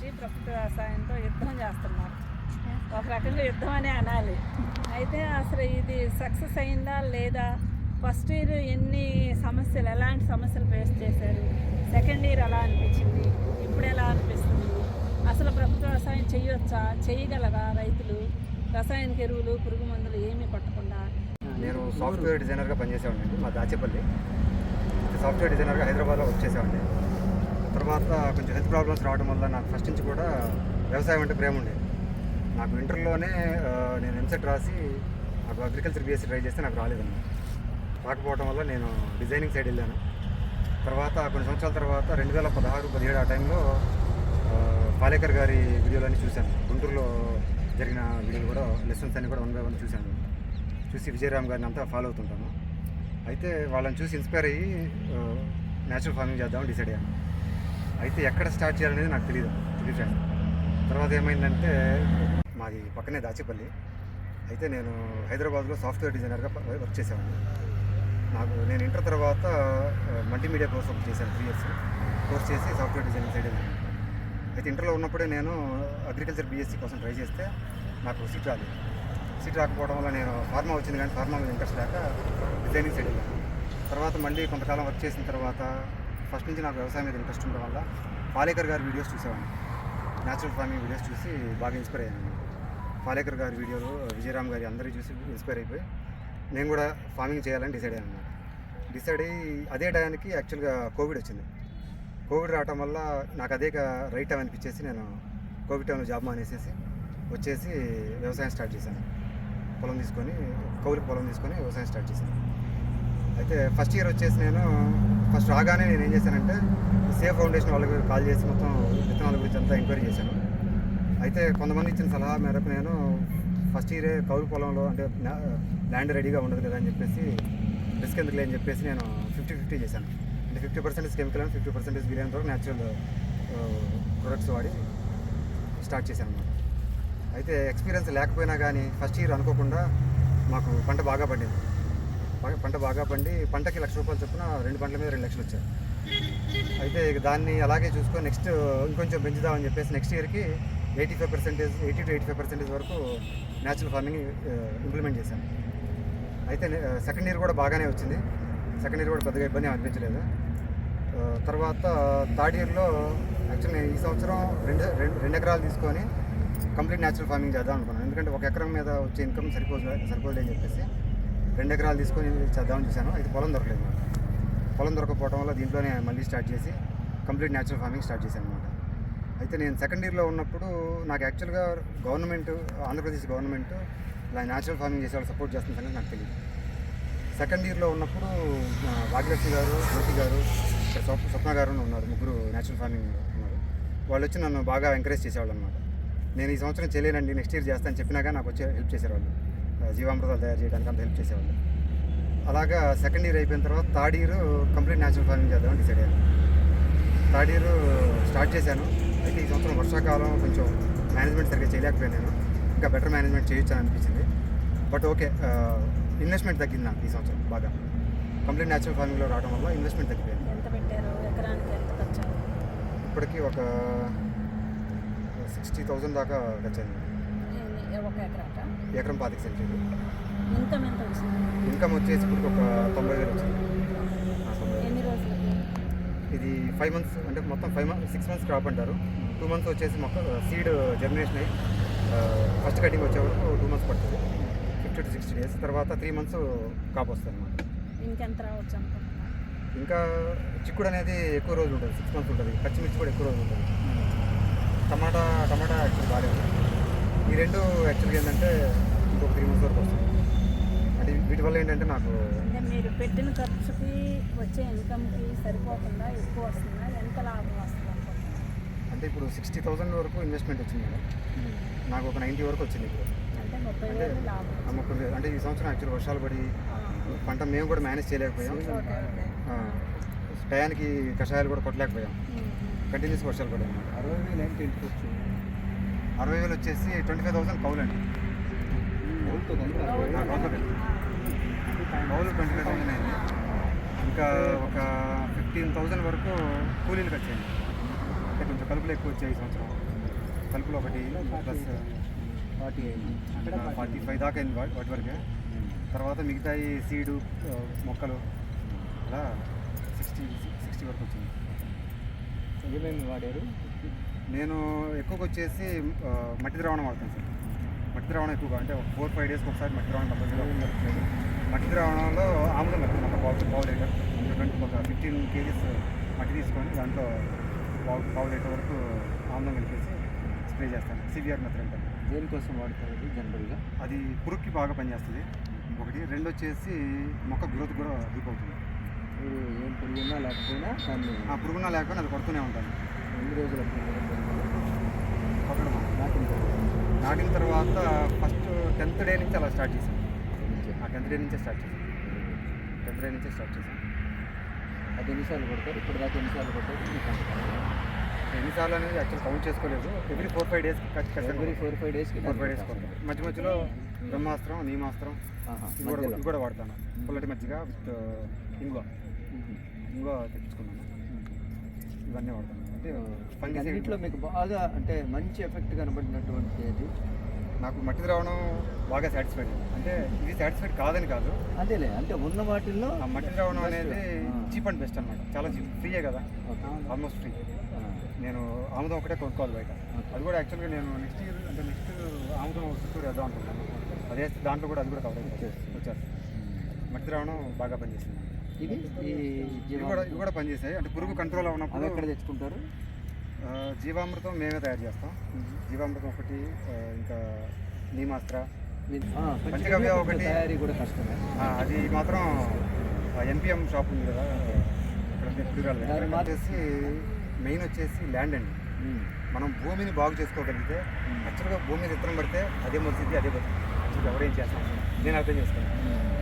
నుంచి ప్రకృతి వ్యవసాయంతో యుద్ధం చేస్తున్నారు. ఒక రకంగా యుద్ధం అనే అనాలి. అయితే అసలు ఇది సక్సెస్ అయిందా లేదా? ఫస్ట్ ఇయర్ ఎన్ని సమస్యలు ఎలాంటి సమస్యలు ఫేస్ చేశారు? సెకండ్ ఇయర్ ఎలా అనిపించింది? ఇప్పుడు ఎలా అనిపిస్తుంది? అసలు ప్రభుత్వ వ్యవసాయం చేయొచ్చా? చేయగలరా రైతులు? రసాయనిక ఎరువులు పురుగు మందులు ఏమీ పట్టకుండా? నేను సాఫ్ట్వేర్ డిజైనర్గా పనిచేసేవాడిని మా దాచేపల్లి. సాఫ్ట్వేర్ డిజైనర్గా హైదరాబాద్లో వచ్చేసేవాడిని తర్వాత కొంచెం హెల్త్ ప్రాబ్లమ్స్ రావడం వల్ల నాకు ఫస్ట్ నుంచి కూడా వ్యవసాయం అంటే ప్రేమ ఉండేది. నాకు ఇంటర్లోనే నేను ఎంసెట్ రాసి నాకు అగ్రికల్చర్ బీఎస్సీ ట్రై చేస్తే నాకు రాలేదన్నమాట. రాకపోవడం వల్ల నేను డిజైనింగ్ సైడ్ వెళ్ళాను. తర్వాత కొన్ని సంవత్సరాల తర్వాత రెండు వేల పదహారు పదిహేడు ఆ టైంలో పాలేకర్ గారి వీడియోలన్నీ చూశాను. గుంటూరులో జరిగిన వీడియోలు కూడా లెసన్స్ అన్ని కూడా వన్ బై వన్ చూశాను. చూసి విజయరామ్ గారిని అంతా ఫాలో అవుతుంటాను. అయితే వాళ్ళని చూసి ఇన్స్పైర్ అయ్యి న్యాచురల్ ఫార్మింగ్ చేద్దామని డిసైడ్ అయ్యాను. అయితే ఎక్కడ స్టార్ట్ చేయాలనేది నాకు తెలియదు తెలియదు తర్వాత ఏమైందంటే మాది పక్కనే దాచేపల్లి. అయితే నేను హైదరాబాద్లో సాఫ్ట్వేర్ డిజైనర్గా వర్క్ చేసేవాడిని. నాకు నేను ఇంటర్ తర్వాత మల్టీమీడియా కోర్స్ ఒకటి చేశాను త్రీ ఇయర్స్ కోర్స్ చేసి సాఫ్ట్వేర్ డిజైనింగ్ సైడ్ అయితే ఇంటర్లో ఉన్నప్పుడే నేను అగ్రికల్చర్ బీఎస్సీ కోసం ట్రై చేస్తే నాకు సీట్ రాలేదు. సీట్ రాకపోవడం వల్ల నేను ఫార్మా వచ్చింది కానీ ఫార్మా మీద ఇంట్రెస్ట్ లేక డిజైనింగ్ సైడ్ వెళ్ళాను. తర్వాత మళ్ళీ కొంతకాలం వర్క్ చేసిన తర్వాత ఫస్ట్ నుంచి నాకు వ్యవసాయం మీద ఇంట్రెస్ట్ ఉండడం వల్ల పాలేకర్ గారి వీడియోస్ చూసేవాడిని. న్యాచురల్ ఫార్మింగ్ వీడియోస్ చూసి బాగా ఇన్స్పైర్ అయ్యాను. పాలేకర్ గారి వీడియోలు విజయరామ్ గారి అందరి చూసి ఇన్స్పైర్ అయిపోయి నేను కూడా ఫార్మింగ్ చేయాలని డిసైడ్ అయ్యాను అన్నమాట. డిసైడ్ అయ్యి అదే టయానికి యాక్చువల్గా కోవిడ్ వచ్చింది. కోవిడ్ రావటం వల్ల నాకు అదే రైట్ టైం అనిపించేసి నేను కోవిడ్ టైంలో జాబ్ మానేసేసి వచ్చేసి వ్యవసాయం స్టార్ట్ చేశాను. పొలం తీసుకొని కౌలికి పొలం తీసుకొని వ్యవసాయం స్టార్ట్ చేశాను. అయితే ఫస్ట్ ఇయర్ వచ్చేసి నేను ఫస్ట్ రాగానే నేను ఏం చేశానంటే సేఫ్ ఫౌండేషన్ వాళ్ళకి కాల్ చేసి మొత్తం విత్తనాల గురించి అంతా ఎంక్వైరీ చేశాను. అయితే కొంతమంది ఇచ్చిన సలహా మేరకు నేను ఫస్ట్ ఇయరే కౌలు పొలంలో అంటే ల్యాండ్ రెడీగా ఉండదు కదా అని చెప్పేసి రిస్క్ ఎందుకు లేని చెప్పేసి నేను ఫిఫ్టీ ఫిఫ్టీ చేశాను. అంటే fifty percentage chemical and fifty percentage biryani వరకు న్యాచురల్ ప్రొడక్ట్స్ వాడి స్టార్ట్ చేశాను అనమాట అయితే ఎక్స్పీరియన్స్ లేకపోయినా కానీ ఫస్ట్ ఇయర్ అనుకోకుండా మాకు పంట బాగా పండింది. పంట బాగా పండి పంటకి లక్ష రూపాయలు చొప్పున రెండు పంటల మీద రెండు లక్షలు వచ్చాయి. అయితే ఇక దాన్ని అలాగే చూసుకొని నెక్స్ట్ ఇంకొంచెం పెంచుదామని చెప్పేసి నెక్స్ట్ ఇయర్కి eighty five percentage eighty to eighty five percentage వరకు న్యాచురల్ ఫార్మింగ్ ఇంప్లిమెంట్ చేశాను అయితే సెకండ్ ఇయర్ uh, కూడా బాగానే వచ్చింది. సెకండ్ ఇయర్ కూడా పెద్దగా ఇబ్బంది అనిపించలేదు. Uh, తర్వాత థర్డ్ ఇయర్లో యాక్చువల్లీ ఈ సంవత్సరం రెండు రెండు రెండు ఎకరాలు తీసుకొని కంప్లీట్ న్యాచురల్ ఫార్మింగ్ చేద్దాం అనుకున్నాను. ఎందుకంటే ఒక ఎకరం మీద వచ్చే ఇన్కమ్ సరిపోదు సరిపోదు అని చెప్పేసి రెండు ఎకరాలు తీసుకొని చేద్దామని చూశాను. అయితే పొలం దొరకలేదు. అనమాట పొలం దొరకపోవడం వల్ల దీంట్లోనే మళ్ళీ స్టార్ట్ చేసి కంప్లీట్ న్యాచురల్ ఫార్మింగ్ స్టార్ట్ చేశాను అనమాట అయితే నేను సెకండ్ ఇయర్లో ఉన్నప్పుడు నాకు యాక్చువల్గా గవర్నమెంట్ ఆంధ్రప్రదేశ్ గవర్నమెంట్ ఇలా న్యాచురల్ ఫార్మింగ్ చేసే వాళ్ళు సపోర్ట్ చేస్తుంది నాకు తెలియదు సెకండ్ ఇయర్లో ఉన్నప్పుడు భాగ్యలక్ష్మి గారు జ్యోతి గారు స్వప్న గారు ఉన్నారు ముగ్గురు న్యాచురల్ ఫార్మింగ్ ఉన్నారు. వాళ్ళు వచ్చి నన్ను బాగా ఎంకరేజ్ చేసేవాళ్ళు అనమాట నేను ఈ సంవత్సరం చేయలేనండి నెక్స్ట్ ఇయర్ చేస్తాను చెప్పినాక నాకు వచ్చి హెల్ప్ చేసేవాళ్ళు. జీవామృతాలు తయారు చేయడానికి అంత హెల్ప్ చేసేవాళ్ళు. అలాగా సెకండ్ ఇయర్ అయిపోయిన తర్వాత third year complete natural farming చేద్దామని డిసైడ్ అయ్యాను. థర్డ్ ఇయర్ స్టార్ట్ చేశాను. అయితే ఈ సంవత్సరం వర్షాకాలం కొంచెం మేనేజ్మెంట్ సరిగ్గా చేయలేకపోయాను ఇంకా బెటర్ మేనేజ్మెంట్ చేయొచ్చు అని అనిపించింది. బట్ ఓకే ఇన్వెస్ట్మెంట్ తగ్గింది నాకు ఈ సంవత్సరం బాగా. కంప్లీట్ న్యాచురల్ ఫార్మింగ్లో రావడం వల్ల ఇన్వెస్ట్మెంట్ తగ్గిపోయింది? ఇప్పటికీ ఒక సిక్స్టీ థౌజండ్ దాకా ఎన్ని- ఒక ఎకరాక ఎకరం పాతిక సెంటీలు. ఇన్కమ్ ఎంత వచ్చింది ఇన్కమ్ వచ్చేసి ఇప్పుడు ఒక తొంభై వేలు వచ్చింది. ఎన్ని రోజులకి? ఇది ఫైవ్ మంత్స్ అంటే మొత్తం five months six months crop అంటారు. టూ మంత్స్ వచ్చేసి మొక్క సీడ్ జర్మినేషన్ అయ్యి ఫస్ట్ కటింగ్ వచ్చే వరకు టూ మంత్స్ పడుతుంది. Fifty to sixty days. తర్వాత త్రీ మంత్స్ కాప్ వస్తుంది అనమాట ఇంకెంత రావచ్చు ఇంకా చిక్కుడు అనేది ఎక్కువ రోజులు ఉంటుంది. సిక్స్ మంత్స్ ఉంటుంది. పచ్చిమిర్చి కూడా ఎక్కువ రోజులు ఉంటుంది. టమాటా టమాటా యాక్చువల్ బాగానే ఉంది ఈ రెండు యాక్చువల్గా ఏంటంటే ఇంకొక త్రీ మంత్స్ వరకు వస్తుంది అంటే వీటి వల్ల ఏంటంటే నాకు అంటే మీరు పెట్టిన ఖర్చుకి వచ్చే ఇన్కమ్కి సరిపోతుందా ఎక్కువ వస్తుందా? ఎంత లాభం వస్తుంది అంటే ఇప్పుడు సిక్స్టీ థౌసండ్ వరకు ఇన్వెస్ట్మెంట్ వచ్చింది మేడం నాకు ఒక నైంటీ వరకు వచ్చింది ఇప్పుడు. అంటే ముప్పై వేలు లాభం అంటే ఈ సంవత్సరం యాక్చువల్ వర్షాలు పడి పంట మేము కూడా మేనేజ్ చేయలేకపోయాం. టయానికి కషాయాలు కూడా కొట్టలేకపోయాం. కంటిన్యూస్ వర్షాలు పడాయి అరవై వేలు ఏంటి ఇంటికి వచ్చి అరవై వేలు వచ్చేసి ట్వంటీ ఫైవ్ థౌసండ్ కౌలండి అండి కౌలు ట్వంటీ ఫైవ్ థౌసండ్ అయింది ఇంకా ఒక ఫిఫ్టీన్ థౌసండ్ వరకు కూలీలు వచ్చాయండి అంటే కొంచెం కలుపులు ఎక్కువ వచ్చాయి ఈ సంవత్సరం. కలుపులు ఒకటి ప్లస్ ఫార్టీ అక్కడ ఫార్టీ ఫైవ్ దాకా అయింది వాటి వరకే. తర్వాత మిగతా ఈ సీడు మొక్కలు అలా సిక్స్టీ సిక్స్టీ వరకు వచ్చింది. ఏమేమి వాడారు? నేను ఎక్కువగా వచ్చేసి మట్టి ద్రావణం వాడతాను సార్. మట్టి ద్రావణం ఎక్కువగా అంటే ఫోర్ ఫైవ్ డేస్కి ఒకసారి మట్టి ద్రావణం కంపల్సరీ మట్టి ద్రావణంలో ఆముదం కలుపుతాను ఒక పావు పావు లీటర్ ట్వంటీ ఒక ఫిఫ్టీన్ కేజీస్ మట్టి తీసుకొని దాంట్లో పావు పావు లీటర్ వరకు ఆముదం కలిపేసి స్ప్రే చేస్తాను. సివిఆర్ మెథడ్ అంటారు. దేనికోసం వాడతారు ఇది జనరల్గా? అది పురుగుకి బాగా పనిచేస్తుంది. ఒకటి. రెండు వచ్చేసి మొక్క గ్రోత్ కూడా హెల్ప్ అవుతుంది. ఏం పురుగున్నా లేకపోయినా దాన్ని ఆ పురుగున లేకపోయినా అది కొడుతూనే ఉంటాను ఎన్ని రోజులు కొట్టడం నాటిన నాటిన తర్వాత. ఫస్ట్ టెన్త్ డే నుంచి అలా స్టార్ట్ చేశాను ఆ టెన్త్ డే నుంచే స్టార్ట్ చేశాను టెన్త్ డే నుంచే స్టార్ట్ చేశాను అది ఎన్నిసార్లు కొడతారు? ఇప్పుడు దాకా ఎన్నిసార్లు అంత ఎన్నిసార్లు అనేది యాక్చువల్ కౌంట్ చేసుకోలేదు. Every four five days every four five డేస్కి ఫోర్ ఫైవ్ డేస్ మధ్య మధ్యలో బ్రహ్మాస్త్రం నీమాస్త్రం ఇది కూడా వాడతాను. పుల్లటి మజ్జిగ విత్ ఇంగువ. ఇంగువ తెప్పించుకున్నాను ఇవన్నీ వాడతాను. అంటే ఫంగిసైడ్ అన్నింటిలో మీకు బాగా అంటే మంచి ఎఫెక్ట్ కనబడినటువంటి అది నాకు మట్టి ద్రావణం బాగా సాటిస్ఫైడ్ అంటే ఇది సాటిస్ఫైడ్ కాదని కాదు. అదేలే అంటే ఉన్న వాటిల్లో ఆ మట్టి ద్రావణం. అనేది. చీప్ అండ్ బెస్ట్ అనమాట చాలా చీప్ ఫ్రీయే కదా. ఆల్మోస్ట్ ఫ్రీ నేను ఆముదం ఒకటే కొనుక్కోవాలి బయట. అది కూడా యాక్చువల్గా నేను నెక్స్ట్ ఇయర్ అంటే నెక్స్ట్ ఆముదం చుట్టూరు వేద్దాం అనుకుంటాను అదే దాంట్లో కూడా అది కూడా కవర్ వచ్చేస్తుంది. వచ్చారు మట్టి ద్రావణం బాగా పనిచేసింది. ఇది? ఈ ఇవి కూడా ఇవి కూడా పనిచేసాయి అంటే పురుగు కంట్రోల్ ఉన్నప్పుడు ఎక్కడ తెచ్చుకుంటారు? జీవామృతం మేమే తయారు చేస్తాం. జీవామృతం ఒకటి ఇంకా నీమాస్త్ర. పంచగవ్య ఒకటి. తయారీ కూడా కష్టమే. అది మాత్రం ఎన్పిఎం షాప్ ఉంది కదా ఇక్కడ వచ్చేసి మెయిన్ వచ్చేసి ల్యాండ్ అండి. మనం భూమిని బాగు చేసుకోగలిగితే యాక్చువల్గా భూమి విత్తనం పడితే అదే మొలిసింది అదే బతుకు. యాక్చువల్గా ఎవరేం చేస్తాం? నేను అర్థం చేసుకున్నాను.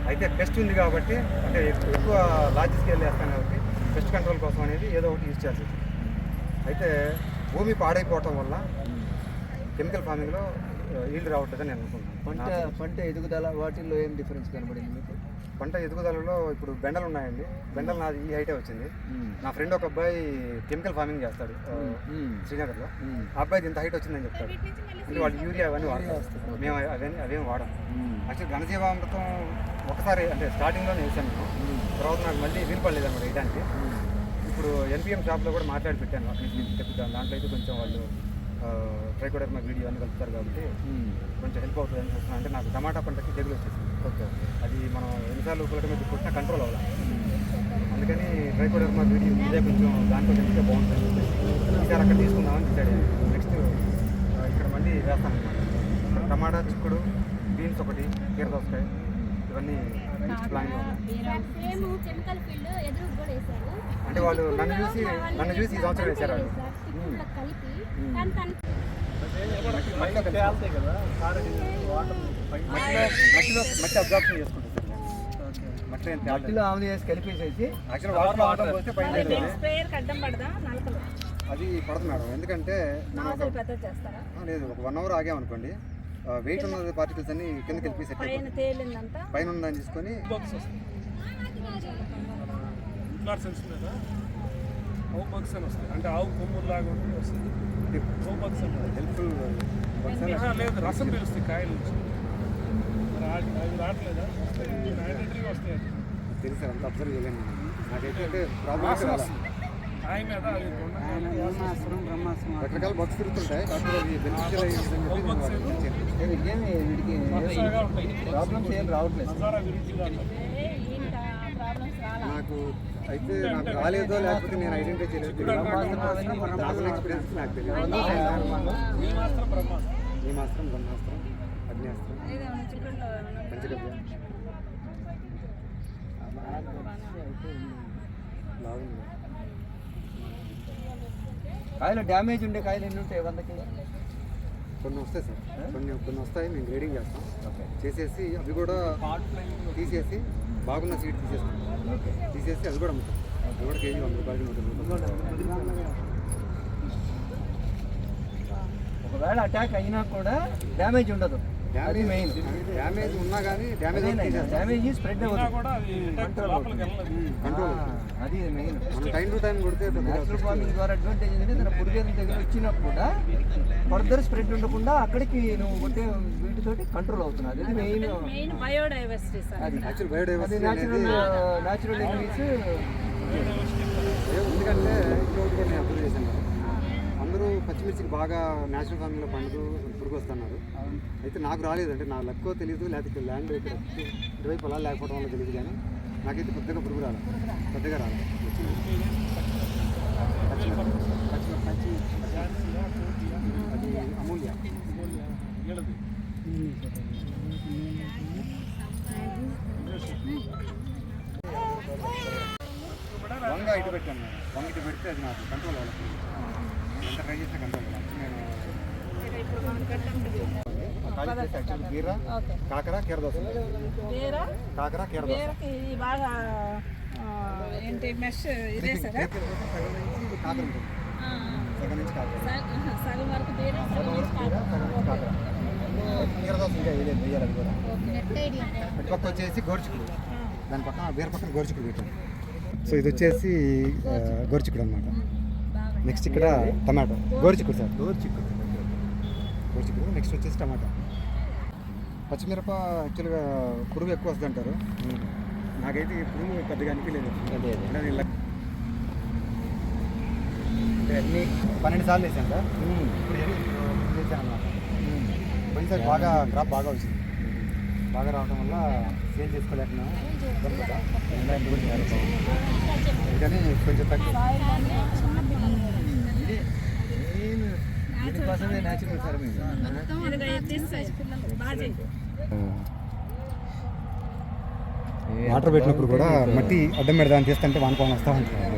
అయితే పెస్ట్ ఉంది కాబట్టి అంటే ఎక్కు- ఎక్కువ లార్జ్ స్కేల్ వేస్తాం కాబట్టి పెస్ట్ కంట్రోల్ కోసం అనేది ఏదో ఒకటి యూజ్ చేయాల్సి అయితే భూమి పాడైపోవటం వల్ల కెమికల్ ఫార్మింగ్లో ఈల్డ్ రావట్లేదని నేను అనుకుంటున్నాను. పంట పంట ఎదుగుదల వాటిల్లో ఏం డిఫరెన్స్ కనబడింది మీకు? పంట ఎదుగుదలలో ఇప్పుడు బెండలు ఉన్నాయండి బెండలు నాది ఈ హైటే వచ్చింది. నా ఫ్రెండ్ ఒక అబ్బాయి కెమికల్ ఫార్మింగ్ చేస్తాడు. శ్రీనగర్లో. ఆ అబ్బాయి ఇంత హైట్ వచ్చిందని చెప్తాడు అంటే వాళ్ళు యూరియా అవన్నీ వాడతారు మేము అవన్నీ అవేం వాడం ఉమ్. యాక్చువల్ ఘనజీవామృతం ఒకసారి అంటే స్టార్టింగ్లోనే వేసాను నేను ఉమ్. తర్వాత నాకు మళ్ళీ వీలు పడలేదు అనమాట వేయడానికి. ఇప్పుడు ఎన్పిఎం షాప్లో కూడా మాట్లాడి పెట్టాను అక్కడి నుంచి తెప్పిద్దాం దాంట్లో అయితే కొంచెం వాళ్ళు ట్రైకోడర్మా వీడియో అన్ని కలుపుతారు కాబట్టి. కొంచెం హెల్ప్ అవుతుంది అని చూస్తున్నాను అంటే నాకు టమాటా పంటకి తెగులు వచ్చేసింది మనం ఎన్నిసార్లు పులక మీద కొట్టినా కంట్రోల్ అవ్వాలి అందుకని ట్రైకోడర్మా వీడియో ఇదే కొంచెం దాంట్లో తెలిస్తే బాగుంటుంది ఈసారి అక్కడ తీసుకుందామని డిసైడ్ అయ్యాను నెక్స్ట్ ఇక్కడ మళ్ళీ వేస్తాను అనమాట టమాటా చిక్కుడు బీన్స్ ఒకటి ఇవన్నీ ఎదురు కూడా వేశారు అంటే వాళ్ళు నన్ను చూసి నన్ను చూసి ఈ సంవత్సరం వేశారు వాళ్ళు చిక్కుడులో కలిపి కానీ తను మట్టిలో మట్టిలో మట్టి అబ్జార్ప్షన్ చేసుకుంటుంది మట్టిలో ఆమె చేసి కలిపేసేసి అది ఉంటుంది. పడదా? నలకలు. అది పడదు మేడం. ఎందుకంటే లేదు ఒక వన్ అవర్ ఆగామనుకోండి. వెయిట్ ఉన్న పార్టికల్స్ అన్ని కిందకి వెళ్ళి సెట్ పైన ఉందని తీసుకొని అంటే ఆవు కొమ్ములు లాగా ఉండి వస్తుంది హెల్ప్ఫుల్ లేదు రసం పీలుస్తాయి కాయల తెలుసు సార్ అంత అబ్జర్వ్ చేయలేను. నాకైతే ప్రాబ్లం రకరకాల బగ్స్ తిరుగుతుంటాయి. ప్రాబ్లమ్స్ ఏం రావట్లేదు. నాకు అయితే నాకు రాలేదో లేకపోతే నేను ఐడెంటిఫై చేయలేదు. ఎక్స్పీరియన్స్ నాకు తెలియదు. ఈ మాత్రం బ్రహ్మాస్త్రం. బాగుంది కాయలు డ్యామేజ్ ఉండే కాయలు ఎన్ని ఉంటాయి? వందకి కొన్ని వస్తాయి సార్. కొన్ని కొన్ని వస్తాయి మేము గ్రేడింగ్ చేస్తాం. ఓకే. చేసేసి అవి కూడా తీసేసి బాగున్న సీడ్ తీసేస్తాం. ఓకే. తీసేసి అది కూడా అమ్ముతాం. అది కూడా కేజీ వంద రూపాయలు. ఒకవేళ అటాక్ అయినా కూడా డ్యామేజ్ ఉండదు. మెయిన్ డ్యామేజ్ ఉన్నా కానీ డ్యామేజ్ డ్యామేజ్ స్ప్రెడ్ ఉన్నా అవ్వదు. కూడా అది లోపలికి వెళ్ళదు. కంట్రోల్. అది మెయిన్ టైం టు టైం కొడితే న్యాచురల్ ఫార్మింగ్ ద్వారా అడ్వాంటేజ్ ఏంటంటే తన పురుగేదం దగ్గర వచ్చినా కూడా ఫర్దర్ స్ప్రెడ్ ఉండకుండా అక్కడికి నువ్వు కొట్టే వీటితోటి కంట్రోల్ అవుతున్నది అది మెయిన్ మెయిన్ బయోడైవర్సిటీ సార్. అది బయోడైవర్సిటీ న్యాచురల్ ఎందుకంటే ఇంకొకటి నేను చేశాను. పచ్చిమిర్చికి బాగా నేషనల్ ఫార్మింగ్లో పండుగ పురుగు వస్తున్నారు అయితే నాకు రాలేదు. అంటే నా లక్కో తెలియదు లేకపోతే ల్యాండ్ ఇక్కడ ఇటువైపు పొలాలు లేకపోవడం వల్ల తెలియదు కానీ నాకైతే పెద్దగా పురుగు రాలేదు. పెద్దగా రాలేదు. అది అమూల్య వంగ ఇటు పెట్టాను వంగ ఇటు పెడితే అది నాకు కంట్రోల్ అవ్వాలి కాకర కీర దోశ. వేర కాకర కీర దోశ. వేరకి ఇది బాగా ఆ, ఏంటి మెష్ ఇదే సరే? కాకర ఉంటుంది. సగం నుంచి కాకర. సగం వరకు వేరే సగం వరకు కీర సగం నుంచి కాకర. కీర దోశ ఇంకా వేయలేదు వేయాలి అది కూడా. ఇటు పక్క వచ్చేసి దాని పక్కన వేరే పక్కన గోరుచిక్కుడు పెట్టాను సో ఇది వచ్చేసి ఆ, గోరుచిక్కుడు అనమాట నెక్స్ట్ ఇక్కడ టమాటో. గోరుచిక్కుడు సార్. చిక్కు గోరుచిక్కుడు. నెక్స్ట్ వచ్చేసి టమాటా. పచ్చిమిరప యాక్చువల్గా పురుగు ఎక్కువ వస్తుంది అంటారు. నాకైతే ఈ పురుగు పెద్దగా అనిపించలేదు. అన్ని పన్నెండు సార్లు వేసాను సార్. ఇప్పుడు వేసాను అనమాట పోయినసారి బాగా క్రాప్ బాగా వచ్చింది. బాగా రావడం వల్ల సేల్. అందుకని కొంచెం తక్కువ దీనికోసమే న్యాచురల్. వాటర్ పెట్టినప్పుడు కూడా మట్టి అడ్డం పెడదాం తీస్తుంటే వానపాము వస్తూ ఉంటుంది